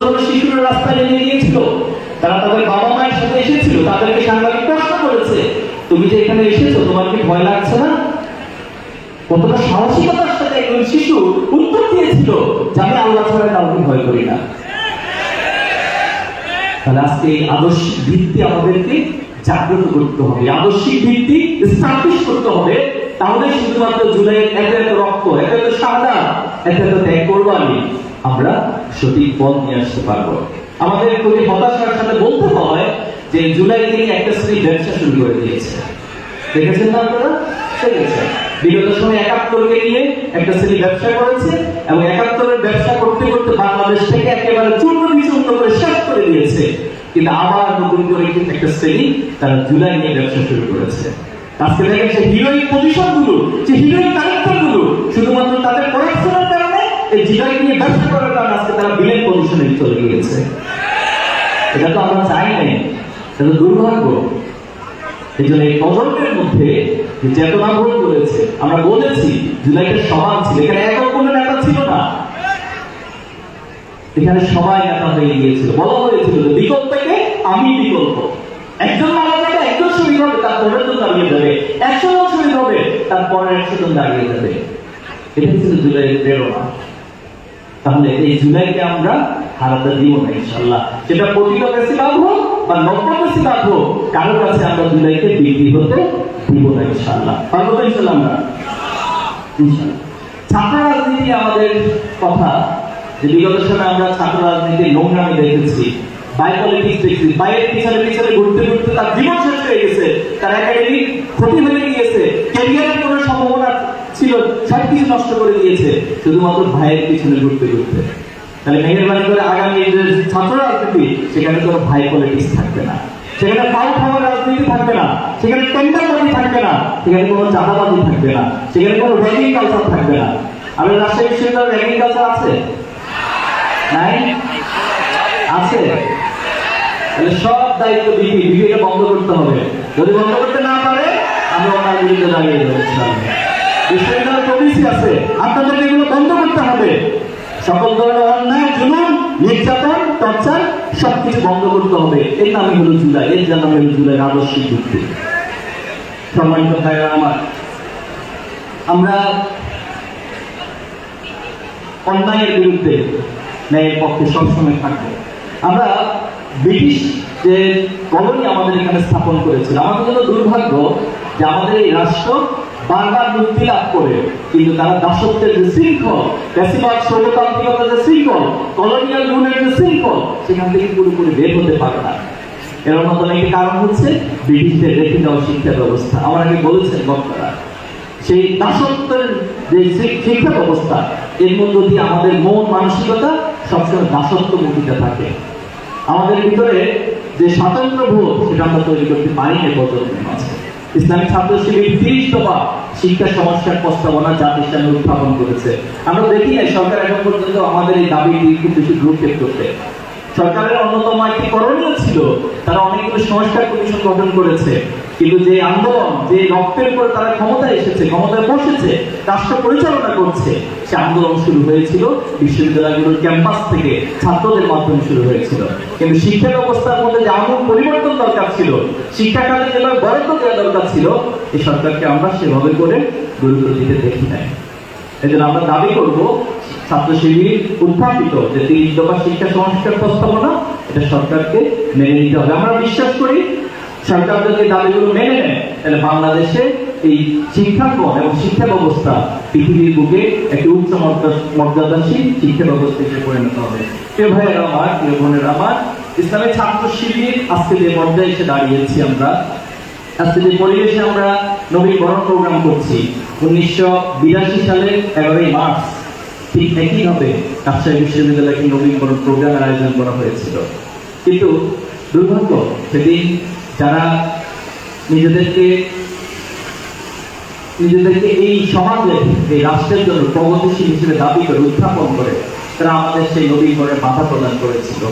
শিশুরা রাস্তায় নেমে গিয়েছিল। তারা তাদের বাবা মায়ের সাথে এসেছিল। তাদেরকে সাংবাদিক প্রশ্ন করেছে, তুমি যে এখানে এসেছ, তোমার কি ভয় লাগছে না? কতটা সাহসিকতার সাথে একজন শিশু উত্তর দিয়েছিল যে, আমি আল্লাহ ছাড়া কাউকে ভয় করি না। তাহলে আজকে আদর্শিক ভিত্তি আমাদেরকে জাগ্রত করতে হবে। আদর্শিক ভিত্তি স্টাবলিশ করতে হবে। তাহলে শুধুমাত্র জুলাইয়ের এত এত রক্ত এত এত সাদা এত এত ত্যাগ কোরবানি আমরা সঠিক পথ নিয়ে আসতে পারব। আমাদের খুবই হতাশার সাথে বলতে হয় যে জুলাই থেকে একটা শ্রেণি ব্যবসা শুরু করে দিয়েছে। দেখেছেন না আপনারা? দেখেছেন। বিগত সময় একাত্তরকে নিয়ে একটা শ্রেণি ব্যবসা করেছে এবং একাত্তরের ব্যবসা করতে করতে বাংলাদেশ থেকে একেবারে চূর্ণ বিচূর্ণ করে শেষ করে দিয়েছে। কিন্তু আবার নতুন করে একটা শ্রেণি তারা জুলাই নিয়ে ব্যবসা শুরু করেছে। আজকে দেখেন সেই হিরোইক পজিশনগুলো, যে হিরোইক ক্যারেক্টারগুলো, শুধুমাত্র তাদের কারণে এই জুলাই নিয়ে ব্যবসা করার কারণে আজকে তারা বিলেন পজিশনে চলে গিয়েছে। এটা তো আমরা চাই নাই। এটা দুর্ভাগ্য। এই জন্য এই প্রজন্মের মধ্যে চেতনা বোধ করেছে আমরা বলেছি জুলাইটা সমান ছিল। এখানে একক কোনো নেতা ছিল না। এখানে সবাই নেতা হয়ে গিয়েছিল। বলা হয়েছিল যে বিকল্প থেকে আমি বিকল্প। একজন মারা যাবে, একজন শহীদ হবে, তার পরের জন দাঁড়িয়ে যাবে। একশো জন শহীদ হবে, তার পরের একশো জন দাঁড়িয়ে যাবে। এটা ছিল জুলাইয়ের প্রেরণা। তাহলে এই জুলাইকে আমরা হারাতে দিব না ইনশাল্লাহ সেটা প্রতিটা বেশিরভাগ হোক বা নব্বই বেশিরভাগ হোক, কারোর কাছে আমরা জুলাইকে বিক্রি হতে দিব না ইনশাল্লাহ পারব তো ইনশাল্লাহ আমরা? ছাত্র রাজনীতি আমাদের কথা। যে বিগত সময় আমরা ছাত্র রাজনীতির নোংরামি দেখেছি। বাই পলিটিক্স দেখছি। বাইরের পিছনে পিছনে ঘুরতে ঘুরতে তার জীবন শেষ হয়ে গেছে। তার একাডেমিক ক্ষতি হয়ে গিয়েছে। ক্যারিয়ারের কোনো সম্ভাবনা ছিল সব কিছু নষ্ট করে দিয়েছে, শুধুমাত্র ভাইয়ের পিছনে ঘুরতে ঘুরতে। তাহলে মেহেরবানি করে আগামী যে ছাত্র রাজনীতি, সেখানে কোনো ভাই পলিটিক্স থাকবে না। সেখানে পাল খাওয়ার রাজনীতি থাকবে না। সেখানে টেন্ডারবাজি থাকবে না। সেখানে কোনো চাঁদাবাজি থাকবে না। সেখানে কোনো র্যাগিং কালচার থাকবে না। আমি রাজশাহী বিশ্ববিদ্যালয়ের র্যাগিং কালচার আছে? নাই? আছে। তাহলে সব দায়িত্ব বিপি, বিপিকে বন্ধ করতে হবে। যদি বন্ধ করতে না পারে, আমরা ওনার বিরুদ্ধে দাঁড়িয়ে যাব। আছে, আপনাদেরকে এগুলো বন্ধ করতে হবে। সকল ধরনের অন্যায়, জুলুম, নির্যাতন, টর্চার, সবকিছু বন্ধ করতে হবে। এর হলো জুলাই, এর নামে হলো আদর্শিক যুক্তি সম্মানিত ভাইরা আমার, আমরা অন্যায়ের বিরুদ্ধে ন্যায়ের পক্ষে সবসময় থাকব। আমরা ব্রিটিশ যে কলোনি আমাদের এখানে স্থাপন করেছিল। আমাদের জন্য দুর্ভাগ্য যে আমাদের এই রাষ্ট্র বারবার মুক্তি লাভ করে। কিন্তু তারা দাসত্বের যে শৃঙ্খল বেশিরভাগ সৌরতান্ত্রিকতার যে শৃঙ্খল, কলোনিয়াল রুলের যে শৃঙ্খল, সেখান থেকে পুরোপুরি বের হতে পারে না। এর অন্যতম একটি কারণ হচ্ছে ব্রিটিশদের রেখে দেওয়া শিক্ষা ব্যবস্থা। আমার আগে বলেছেন বক্তারা, সেই দাসত্বের যে শিক্ষা ব্যবস্থা, এর মধ্য দিয়ে আমাদের মন মানসিকতা সবসময় দাসত্ব মুখিতে থাকে। আমাদের ভিতরে যে স্বাতন্ত্র বোধ, সেটা আমরা তৈরি করতে পারি না প্রজন্মের মাঝে ইসলামিক ছাত্র শিবির তিরিশ দফা শিক্ষা সমস্যার প্রস্তাবনা জাতির সামনে উত্থাপন করেছে। আমরা দেখি না সরকার এখন পর্যন্ত আমাদের এই দাবিটি খুব বেশি গুরুত্বের করতে সরকারের অন্যতম একটি করণীয় ছিল, তারা অনেকগুলো সংস্কার কমিশন গঠন করেছে। কিন্তু যে আন্দোলন, যে রক্তের উপর তারা ক্ষমতায় এসেছে, ক্ষমতায় বসেছে, রাষ্ট্র পরিচালনা করছে, সে আন্দোলন শুরু হয়েছিল বিশ্ববিদ্যালয়গুলোর ক্যাম্পাস থেকে ছাত্রদের মাধ্যমে শুরু হয়েছিল। কিন্তু শিক্ষা ব্যবস্থার মধ্যে যে আমূল পরিবর্তন দরকার ছিল, শিক্ষা খাতে যেভাবে বরাদ্দ দেওয়া দরকার ছিল এই সরকারকে আমরা সেভাবে করে গুরুত্ব দিতে দেখি নাই। এজন্য আমরা দাবি করব ছাত্র শিবির উত্থাপিত যে তিরিশ দফা শিক্ষা সংস্কার প্রস্তাবনা, এটা সরকারকে মেনে নিতে হবে। আমরা বিশ্বাস করি সরকার যদি দাবিগুলো মেনে নেয়, তাহলে বাংলাদেশে এই শিক্ষাঙ্গন এবং শিক্ষা ব্যবস্থা পৃথিবীর বুকে একটি উচ্চ মর্যাদাশীল শিক্ষা ব্যবস্থা হিসেবে পরিণত হবে। প্রিয় ভাইয়েরা আমার, প্রিয় বোনেরা আমার ইসলামের ছাত্র শিবির আজকে যে পর্যায়ে এসে দাঁড়িয়েছি আমরা আজকে যে পরিবেশে আমরা নবীকরণ প্রোগ্রাম করছি, উনিশশো বিরাশি সালের এগারোই মার্চ, ঠিক একইভাবে রাজশাহী বিশ্ববিদ্যালয়ে একটি নবীকরণ প্রোগ্রামের আয়োজন করা হয়েছিল। কিন্তু দুর্ভাগ্য, সেদিন যারা নিজেদেরকে নিজেদেরকে এই সমাজে, এই রাষ্ট্রের জন্য প্রগতিশীল হিসেবে দাবি করে, উত্থাপন করে, তারা আমাদের সেই নবীকরণে বাধা প্রদান করেছিল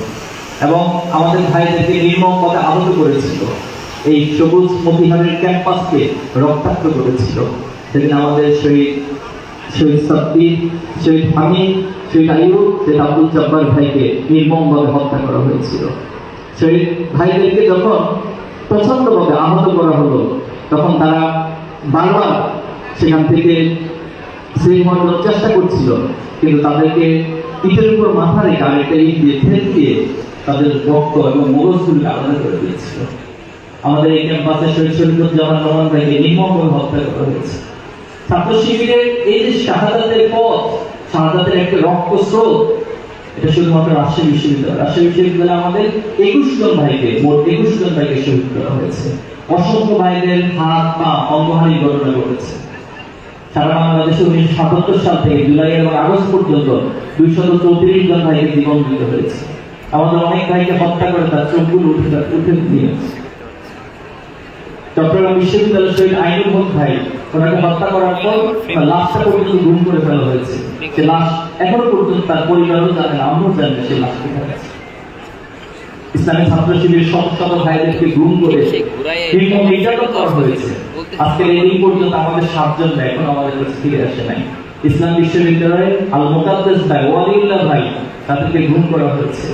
এবং আমাদের ভাইদেরকে নির্মম পথে আহত করেছিল। এই সবুজ মতিহারের ক্যাম্পাসকে রক্তাক্ত করেছিল। সেদিন আমাদের শহীদ শহীদ সাব্বির, শহীদ হামিদ সেই আইয়ুব সে আব্দুল জব্বার ভাইকে নির্মমভাবে হত্যা করা হয়েছিল। সেই ভাইদেরকে যখন প্রচন্ডভাবে আহত করা হলো, তখন তারা বারবার সেখান থেকে সেই হওয়ার চেষ্টা করছিল, কিন্তু তাদেরকে ইটের উপর মাথা রেখে আরেকটা ইট দিয়ে ঠেস দিয়ে তাদের রক্ত এবং মগজগুলিকে আলাদা করে দিয়েছিল। আমাদের এই ক্যাম্পাসে শহীদ শরীফুজ্জামান রহমান ভাইকে নির্মমভাবে হত্যা করা হয়েছে। ছাত্র শিবিরের এই যে শাহাদাতের পথ, শাহাদাতের একটা রক্ত স্রোত, এটা শুধুমাত্র রাজশাহী বিশ্ববিদ্যালয়। রাজশাহী বিশ্ববিদ্যালয়ে আমাদের একুশ জন ভাইকে, মোট একুশ জন ভাইকে শহীদ করা হয়েছে। অসংখ্য ভাইদের হাত, পা অঙ্গহানির ঘটনা ঘটেছে সারা বাংলাদেশে উনিশশো সাতাত্তর সাল থেকে জুলাই এবং আগস্ট পর্যন্ত দুইশত চৌত্রিশ জন ভাইকে জীবন দিতে হয়েছে। আমাদের অনেক ভাইকে হত্যা করে তার চোখগুলো উঠে উঠে দিয়েছে চট্টগ্রাম বিশ্ববিদ্যালয়ের শহীদ আইনুল হক ভাই ওনাকে হত্যা করার পর তার লাশটা পর্যন্ত গুম করে ফেলা হয়েছে। সে লাশ এখনও পর্যন্ত তার পরিবারও জানে না আমরাও জানি না সে লাশ কোথায় আছে। ইসলামী ছাত্র শিবির ভাইদেরকে গুম করে নির্যাতন করা হয়েছে। আজকের এই পর্যন্ত আমাদের সাতজন ভাই এখন আমাদের কাছে ফিরে আসে নাই। ইসলাম বিশ্ববিদ্যালয়ে আল মোকাদ্দেস ভাই ওয়ালিউল্লাহ ভাই তাদেরকে গুম করা হয়েছে।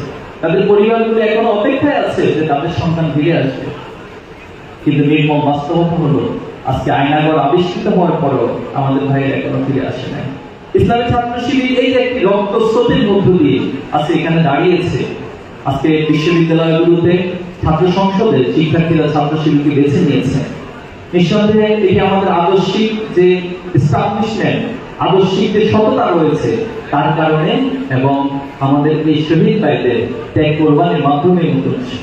তাদের পরিবারগুলো এখনও অপেক্ষায় আছে যে তাদের সন্তান ফিরে আসবে। কিন্তু নির্মম বাস্তবতা হলো, আজকে আয়নাগর আবিষ্কৃত হওয়ার পরও আমাদের ভাইয়ের এখনও ফিরে আসে নাই। ইসলামী ছাত্র শিবির এই যে একটি রক্ত স্রোতের মধ্য দিয়ে আজকে এখানে দাঁড়িয়েছে। আজকে বিশ্ববিদ্যালয়গুলোতে ছাত্র সংসদে শিক্ষার্থীরা ছাত্র শিবিরকে বেছে নিয়েছে। নিঃসন্দেহে এটি আমাদের আদর্শিক যে এস্টাবলিশমেন্ট আদর্শিক যে সততা রয়েছে, তার কারণে এবং আমাদের এই শহীদ ভাইদের ত্যাগ কোরবানির মাধ্যমে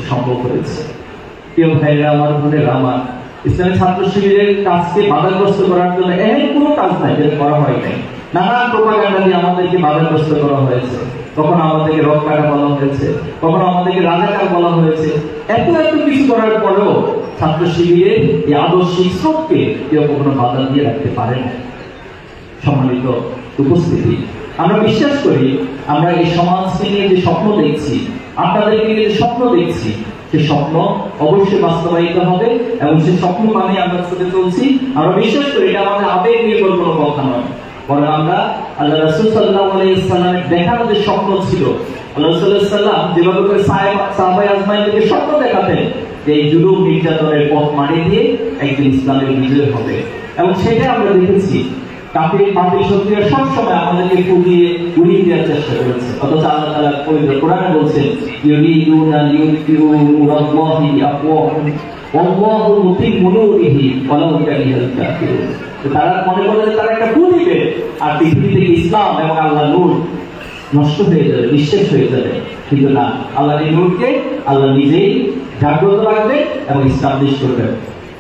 সম্ভব হয়েছে। প্রিয় ভাইরা, আমার বোনেরা আমার, ইসলামী ছাত্র শিবিরের কাজকে বাধাগ্রস্ত করার জন্য এমন কোনো কাজ নাই যেটা করা হয় নাই। নানান প্রোপাগান্ডা দিয়ে আমাদেরকে বাধাগ্রস্ত করা হয়েছে। কখনো আমাদেরকে রক কাটা বলা হয়েছে, কখনো আমাদেরকে রাজাকার বলা হয়েছে। এত এত কিছু করার পরেও ছাত্র শিবিরের এই আদর্শিক স্রোতকে কেউ কখনো বাধা দিয়ে রাখতে পারে না সম্মানিত উপস্থিতি, আমরা বিশ্বাস করি, আমরা এই সমাজকে নিয়ে যে স্বপ্ন দেখছি, আপনাদেরকে নিয়ে যে স্বপ্ন দেখছি সে স্বপ্ন অবশ্যই বাস্তবায়িত হবে এবং সেই স্বপ্ন মানে আমরা ছুটে চলছি। আমরা বিশ্বাস করি এটা আমাদের আবেগ নির্ভর কোনো কথা নয়। বরং আমরা আল্লাহ রাসূল সাল্লাল্লাহু আলাইহি সাল্লামের দেখানো যে স্বপ্ন ছিল, আল্লাহ সাল্লাম যেভাবে করে স্বপ্ন দেখাতেন, যে এই জুলুম নির্যাতনের পথ মারিয়ে দিয়ে একদিন ইসলামের বিজয় হবে। এবং সেটা আমরা দেখেছি। শক্তিরা সবসময় আমাদেরকে উড়িয়ে দেওয়ার চেষ্টা করেছে। অথচ আল্লাহ তাআলা পবিত্র বলছেন, ইউরিদুনা আফওয়াহুম ওয়াল্লাহু নূরিহি কাফিরুন। তারা মনে করে যে তারা একটা আর পৃথিবী থেকে ইসলাম এবং আল্লাহ নূর নষ্ট হয়ে যাবে, নিঃশেষ হয়ে যাবে। কিন্তু না, আল্লাহ এই নূরকে আল্লাহ নিজেই জাগ্রত রাখবে এবং ইসলামলিশ করবে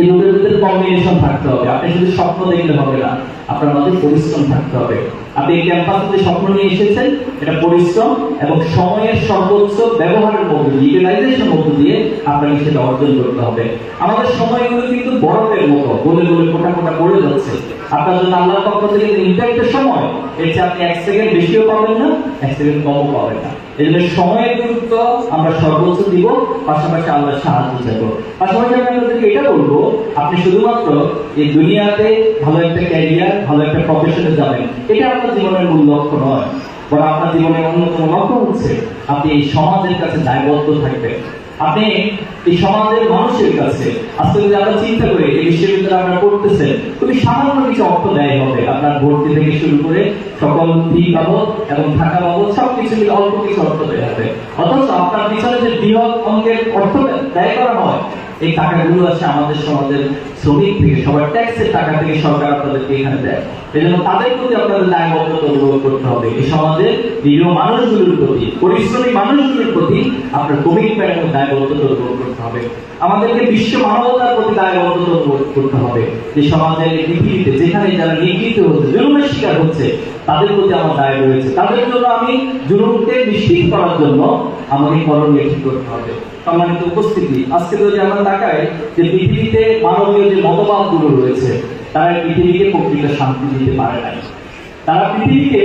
এই দুটোর ভিতরে কম্বিনেশন থাকতে হবে। আপনি শুধু স্বপ্ন দেখলে হবে না, আপনার মধ্যে পরিশ্রম থাকতে হবে। আপনি এই ক্যাম্পাসে স্বপ্ন নিয়ে এসেছেন, এটা পরিশ্রম এবং সময়ের সর্বোচ্চ ব্যবহারের মধ্য দিয়ে ইউটিলাইজেশনের মধ্য দিয়ে আপনাকে সেটা অর্জন করতে হবে। আমাদের সময়গুলো কিন্তু বরফের মতো গোলে গোলে ফোটা ফোটা পড়ে যাচ্ছে। আপনার জন্য আল্লাহর পক্ষ থেকে নির্ধারিত সময়, এর চেয়ে আপনি এক সেকেন্ড বেশিও পাবেন না, এক সেকেন্ড কমও পাবেন না। এই জন্য সময়ের গুরুত্ব আমরা সর্বোচ্চ দিব, পাশাপাশি আল্লাহর সাহায্য চাইব। পাশাপাশি আমি আপনাদেরকে এটা বলব, আপনি শুধুমাত্র এই দুনিয়াতে ভালো একটা ক্যারিয়ার ভালো একটা প্রফেশনে যাবেন, এটা আপনার জীবনের মূল লক্ষ্য নয়। বরং আপনার জীবনের অন্যতম লক্ষ্য হচ্ছে আপনি এই সমাজের কাছে দায়বদ্ধ থাকবেন। আপনি এই সমাজের মানুষের কাছে আজকে যদি আপনার চিন্তা করি, এই বিশ্ববিদ্যালয়ে আপনারা পড়তেছেন, খুবই সামান্য কিছু অর্থ ব্যয় হবে আপনার ভর্তি থেকে শুরু করে সকল ফি বাবদ এবং থাকা বাবদ, সবকিছু মিলে অল্প কিছু অর্থ ব্যয় হবে। অথচ আপনার পিছনে যে বৃহৎ অঙ্কের অর্থ ব্যয় করা হয় এই টাকাগুলো আছে আমাদের সমাজের শ্রমিক থেকে, সবার ট্যাক্সের টাকা থেকে সরকার আপনাদেরকে এখানে দেয়। এই জন্য তাদের প্রতি আপনাদের দায়বদ্ধতা অনুভব করতে হবে। এই সমাজের মানুষগুলোর প্রতি, পরিশ্রমী মানুষগুলোর প্রতি আপনার কমিটমেন্ট এবং দায়বদ্ধতা অনুভব করতে হবে। আমাদেরকে বিশ্ব মানবতার প্রতি দায়বদ্ধতা অনুভব করতে হবে। যে সমাজের পৃথিবীতে যেখানে যারা নিগৃহীত হচ্ছে, জুলুমের শিকার হচ্ছে, তাদের প্রতি আমার দায় রয়েছে। তাদের জন্য আমি জুলুমকে নিশ্চিত করার জন্য আমাকে করণীয় ঠিক করতে হবে। সম্মানিত উপস্থিতি। আজকে যদি আমরা তাকাই যে পৃথিবীতে মানবীয় যে মতবাদগুলো রয়েছে, তারা পৃথিবীকে প্রকৃত শান্তি দিতে পারে নাই। তারা পৃথিবীকে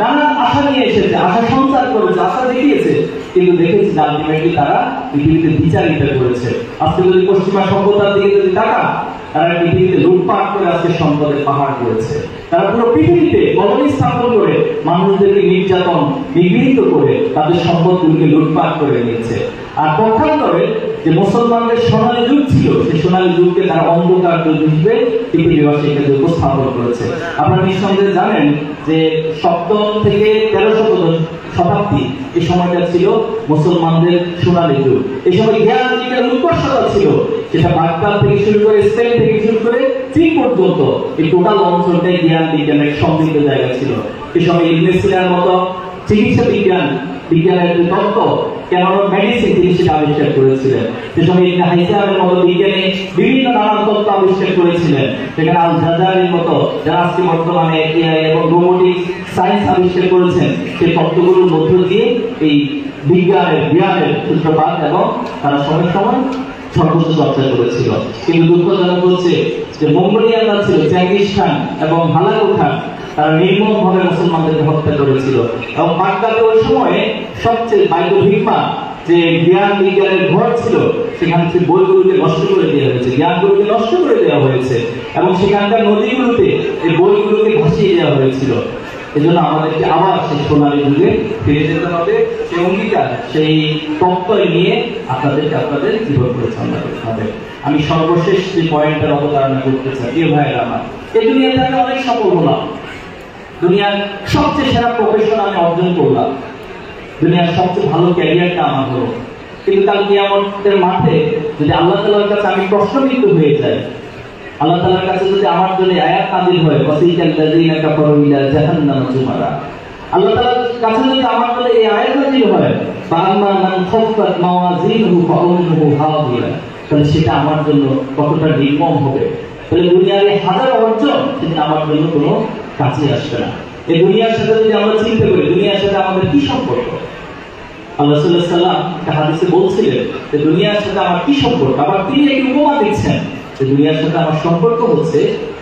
নানা আশা নিয়ে এসেছে, আশা সঞ্চার করেছে, আশা দেখিয়েছে। কিন্তু দেখেছি যে আলটিমেটলি তারা পৃথিবীতে বিচারিতা করেছে। আজকে যদি পশ্চিমা সভ্যতার দিকে যদি তাকান, তারা পৃথিবীতে লুটপাট করে আজকে সম্পদের পাহাড় করেছে তারা পুরো পৃথিবীতে কলোনি স্থাপন করে মানুষদেরকে নির্যাতন, নিগৃহীত করে তাদের সম্পদগুলিকে লুটপাট করে নিয়েছে। আর পক্ষান্তরে যে মুসলমানদের সোনালী যুগ ছিল, সেই সোনালী যুগকে তারা অন্ধকার যুগ হিসেবে পৃথিবীবাসী এখানে উপস্থাপন করেছে। আপনারা নিঃসন্দেহে জানেন যে সপ্তম থেকে তেরো শতক শতাব্দী এই সময়টা ছিল মুসলমানদের সোনালী যুগ। এই সময় জ্ঞান বিজ্ঞান উৎকর্ষতা ছিল, সেটা বাগদাদ থেকে শুরু করে স্পেন থেকে শুরু করে চীন পর্যন্ত এই টোটাল অঞ্চলটাই জ্ঞান বিজ্ঞানের সমৃদ্ধ জায়গা ছিল। এই সময় সিনার মতো চিকিৎসা বিজ্ঞান বিজ্ঞানের যে তত্ত্ব কেন মেডিসিন আবিষ্কার করেছিলেন। সে সময় ইবনে বিজ্ঞানী বিভিন্ন নানান তত্ত্ব আবিষ্কার করেছিলেন। যারা এবং রোবোটিক্স সায়েন্স আবিষ্কার করেছেন, সেই তত্ত্বগুলোর মধ্য দিয়ে এই বিজ্ঞানের জ্ঞানের সূত্রপাত এবং তারা সময় সময় সর্বোচ্চ চর্চা করেছিল। কিন্তু দুঃখজনক হচ্ছে যে মঙ্গোলিয়ানরা ছিল চেঙ্গিস খান এবং হালাকু খান। তারা নির্মম ভাবে মুসলমানদেরকে হত্যা করেছিল। এবং বাগদাদে ওই সময়ে সবচেয়ে বাইকো ভিকমা যে জ্ঞান বিজ্ঞানের ঘর ছিল, সেখানে সেই বইগুলোকে নষ্ট করে দেওয়া হয়েছে। জ্ঞানগুলোকে নষ্ট করে দেওয়া হয়েছে। এবং সেখানকার নদীগুলোতে এই বইগুলোকে ভাসিয়ে দেওয়া হয়েছিল। এজন্য আমাদেরকে আবার সেই সোনালী যুগে ফিরে যেতে হবে। সেই অঙ্গীকার, সেই তত্ত্বই নিয়ে আপনাদেরকে আপনাদের জীবন করতে হবে। আমি সর্বশেষ যে পয়েন্টের অবতারণা করতে চাই, প্রিয় ভাইয়ের আমার এই দুনিয়াতে অনেক সফল হলাম দুনিয়ার সবচেয়ে সেরা প্রফেশন আমি অর্জন করলাম। দুনিয়ার সবচেয়ে ভালো ক্যারিয়ারটা আমার হলো। কিন্তু কাল কিয়ামতের মাঠে যদি আল্লাহ তাআলার কাছে আমি প্রশ্নবিদ্ধ হয়ে যাই, আল্লাহ তাআলার কাছে যদি আমার জন্য আয়াত নাযিল হয় ওয়াসিকাল লাযিনা কাফারু ইলা জাহান্নাম জুমারা। আল্লাহ তাআলার কাছে যদি আমার জন্য এই আয়াত নাযিল হয় ফাআম্মা মান খাফফাত মাওয়াজিনুহু ফাউমুহু হাওিয়া তাহলে সেটা আমার জন্য কতটা নির্মম হবে? তাহলে দুনিয়ার এই হাজার আমার জন্য কোনো আসবে না। এই দুনিয়ার সাথে যদি আমরা চিন্তা করি, দুনিয়ার সাথে আমাদের কি সম্পর্ক? আল্লাহ সাল্লাম একটা হাদিসে বলছিলেন যে দুনিয়ার সাথে আমার কি সম্পর্ক? আবার তিনি উপমা দিচ্ছেন যে দুনিয়ার সাথে আমার সম্পর্ক হচ্ছে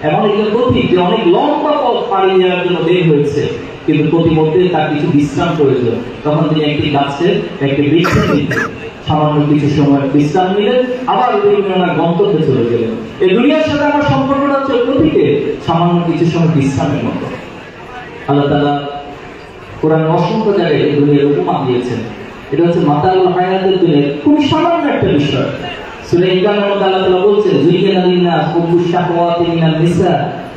এমন একটা প্রতীক যে অনেক লম্বা পথ পাড়ি দেওয়ার জন্য বের হয়েছে। কিন্তু প্রতিমধ্যে তার কিছু বিশ্রাম প্রয়োজন। তখন তিনি একটি গাছের একটি বৃক্ষ নিতেন সামান্য কিছু সময় বিশ্রাম নিলেন, আবার বিভিন্ন গন্তব্যে চলে গেলেন। এই দুনিয়ার সাথে আমার সম্পর্কটা হচ্ছে প্রতীকে সামান্য কিছু সময় বিশ্রামের মতো। আল্লাহ তালা কোরআন অসংখ্য জায়গায় এই দুনিয়ার উপমা দিয়েছেন। এটা হচ্ছে মাতাল হায়াতের দুনিয়া খুব সামান্য একটা বিষয়। সূরা ইমরানের মধ্যে আল্লাহ তাআলা বলছেন যুইয়ানা লিন্নাস হুব্বু শাহওয়াতি মিনাল নিসা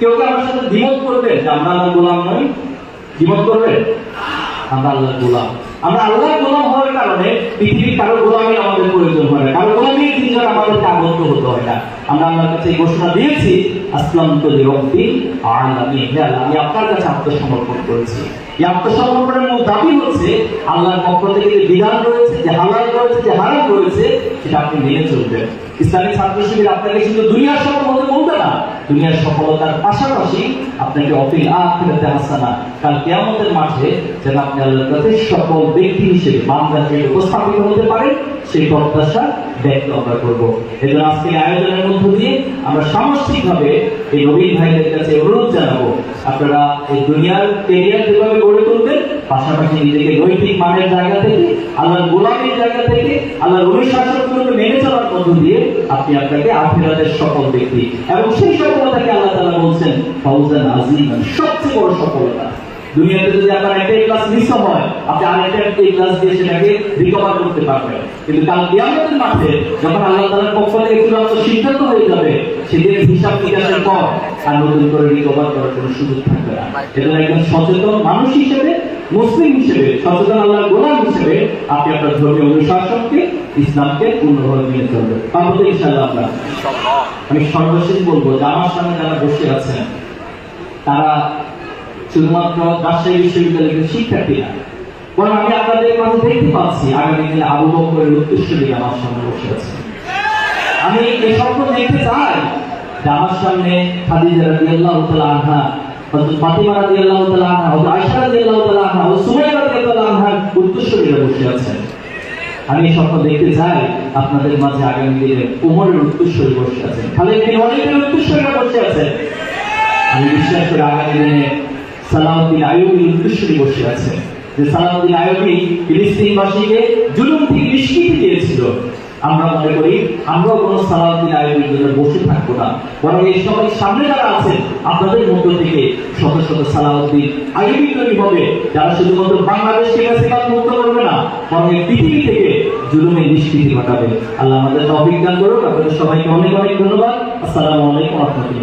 কেউ কি আমার সাথে দ্বিমত করবে যে আমরা আল্লাহর গোলাম নই? দ্বিমত করবে? আমরা আল্লাহর গোলাম। আমরা আল্লাহর গোলাম হওয়ার কারণে পৃথিবীর কারও আমাদের প্রয়োজন হয় না। কারও হতে হয় না। আমরা আল্লাহর কাছে এই ঘোষণা দিয়েছি আসলাম তো রব্বি আল্লাহ, আমি আপনার কাছে আত্মসমর্পণ করেছি। এই আত্মসমর্পণের মূল দাবি হচ্ছে আল্লাহর পক্ষ থেকে যে বিধান রয়েছে, যে হালাল রয়েছে, যে হারাম রয়েছে, সেটা আপনি মেনে চলবেন। ইসলামিক ছাত্র শিবির আপনাকে শুধু দুনিয়ার সফল হতে বলবে না। দুনিয়ার সফলতার পাশাপাশি আপনাকে অফিল আখিরাতে হাসানা, কাল কিয়ামতের মাঠে যেন আপনি আল্লাহর কাছে সকল ব্যক্তি হিসেবে বান্দাকে উপস্থাপিত হতে পারেন, সেই প্রত্যাশা ব্যক্ত আমরা করব। এজন্য আজকের আয়োজনের মধ্য দিয়ে আমরা সামষ্টিকভাবে এই নবীন ভাইদের কাছে অনুরোধ জানাব, আপনারা এই দুনিয়ার কেরিয়ার যেভাবে গড়ে তুলবেন পাশাপাশি নিজেকে নৈতিক মানের জায়গা থেকে, আল্লাহর গোলামের জায়গা থেকে, আল্লাহর অনুশাসনগুলোকে মেনে চলার মধ্য দিয়ে আপনি আপনাকে আখিরাতের সফল ব্যক্তি। এবং সেই সফলতাকে আল্লাহ তাআলা বলছেন, ফাউজান আজিমান সবচেয়ে বড় সফলতা। দুনিয়াতে যদি আপনার ক্লাস মিস হয়, আপনি ক্লাস দিয়ে সেটাকে রিকভার করতে পারবেন। কিন্তু কাল মাঠে যখন আল্লাহ তাআলার পক্ষ থেকে সিদ্ধান্ত হয়ে যাবে, সেদিন হিসাব নিকাশের পর আর নতুন করে রিকভার করার কোনো সুযোগ থাকবে না। এজন্য একজন সচেতন মানুষ হিসেবে মুসলিম হিসেবে, সচেতন আল্লাহর গোলাম হিসেবে আপনি আপনার ধর্মীয় অনুশাসনকে, ইসলামকে পূর্ণভাবে মেনে চলবেন। পাবো তো ইনশাআল্লাহ আমরা আমি সর্বশেষ বলব যে আমার সামনে যারা বসে আছেন, তারা শুধুমাত্র রাজশাহী বিশ্ববিদ্যালয়ের শিক্ষার্থী না বরং আমি আপনাদের মাঝে দেখতে পাচ্ছি, আগামী দিনে আবু বকরের উত্তরসূরি আমার সামনে বসে আছে আমি এই স্বপ্ন দেখতে চাই যে আমার সামনে খাদিজা রাদিয়াল্লাহু তাআলা আনহা হযরত ফাতিমা রাদিয়াল্লাহু তাআলা আনহা, হযরত আয়েশা রাদিয়াল্লাহু তাআলা আনহা ও সুমাইয়া রাদিয়াল্লাহু আনহার উত্তরসূরিরা আছেন। আমি এই স্বপ্ন দেখতে চাই আপনাদের মাঝে আগামী দিনে উমরের উত্তরসূরি বসে আছেন। খালিদ বিন ওয়ালিদের উত্তরসূরিরা আছেন। আমি বিশ্বাস করি আগামী দিনে সালাউদ্দিন আইয়ুবী উত্তরসূরি বসে আছে যে সালাউদ্দিন আইয়ুবী ফিলিস্তিনবাসীকে জুলুম থেকে নিষ্কৃতি দিয়েছিল। আমরা মনে করি, আমরাও কোনো সালাউদ্দিন আইয়ুবীর জন্য বসে থাকব না। বরং এই সবাই সামনে যারা আছেন, আপনাদের মধ্য থেকে শত শত সালাউদ্দিন আইবি তৈরি হবে, যারা শুধুমাত্র বাংলাদেশকে ফ্যাসিবাদ মুক্ত করবে না, বরং এই পৃথিবী থেকে জুলুমের নিষ্কৃতি ঘটাবে আল্লাহ আমাদের অভিজ্ঞান করুক। আপনাদের সবাইকে অনেক অনেক ধন্যবাদ। আসসালামু আলাইকুম রাহমাতুল্লাহ।